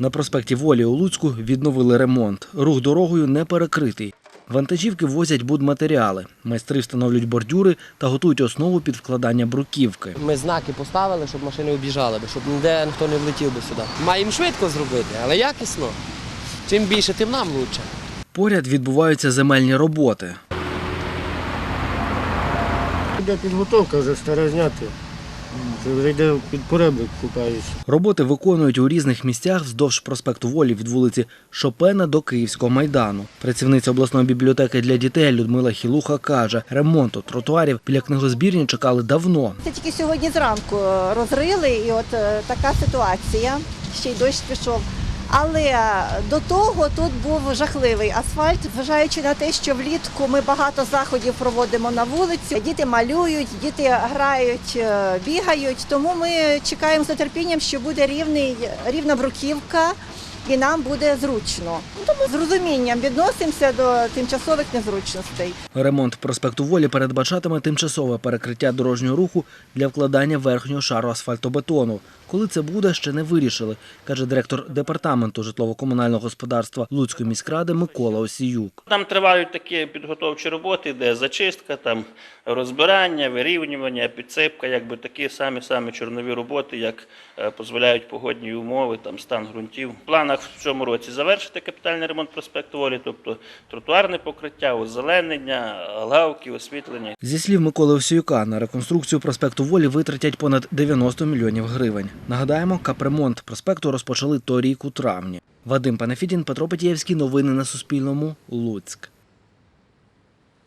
На проспекті Волі у Луцьку відновили ремонт. Рух дорогою не перекритий. Вантажівки возять будматеріали. Майстри встановлюють бордюри та готують основу під вкладання бруківки. Ми знаки поставили, щоб машини об'їжджали би, щоб ніде ніхто не влетів би сюди. Маємо швидко зробити, але якісно. Чим більше, тим нам краще. Поряд відбуваються земельні роботи. Іде підготовка вже старе зняти. Це вже йде під поребрик купаюся. Роботи виконують у різних місцях вздовж проспекту Волі від вулиці Шопена до Київського майдану. Працівниця обласної бібліотеки для дітей Людмила Хілуха каже, ремонту тротуарів біля книгозбірні чекали давно. Це тільки сьогодні зранку е, розрили, і от е, така ситуація. Ще й дощ пішов. Але е, до того тут був жахливий асфальт, зважаючи на те, що влітку ми багато заходів проводимо на вулиці. Діти малюють, діти грають, е, бігають. Тому ми чекаємо з нетерпінням, що буде рівний, рівна бруківка. І нам буде зручно. Тому з розумінням відносимося до тимчасових незручностей. Ремонт проспекту Волі передбачатиме тимчасове перекриття дорожнього руху для вкладання верхнього шару асфальтобетону. Коли це буде, ще не вирішили, каже директор департаменту житлово-комунального господарства Луцької міськради Микола Осіюк. Там тривають такі підготовчі роботи, де зачистка, там розбирання, вирівнювання, підсипка, якби такі самі самі чорнові роботи, як е, дозволяють погодні умови, там стан ґрунтів. В планах в цьому році завершити капітальний ремонт проспекту Волі, тобто тротуарне покриття, озеленення, лавки, освітлення. Зі слів Миколи Осіюка, на реконструкцію проспекту Волі витратять понад 90 мільйонів гривень. Нагадаємо, капремонт проспекту розпочали торік у травні. Вадим Панафідін, Петро Петєвський. Новини на Суспільному. Луцьк.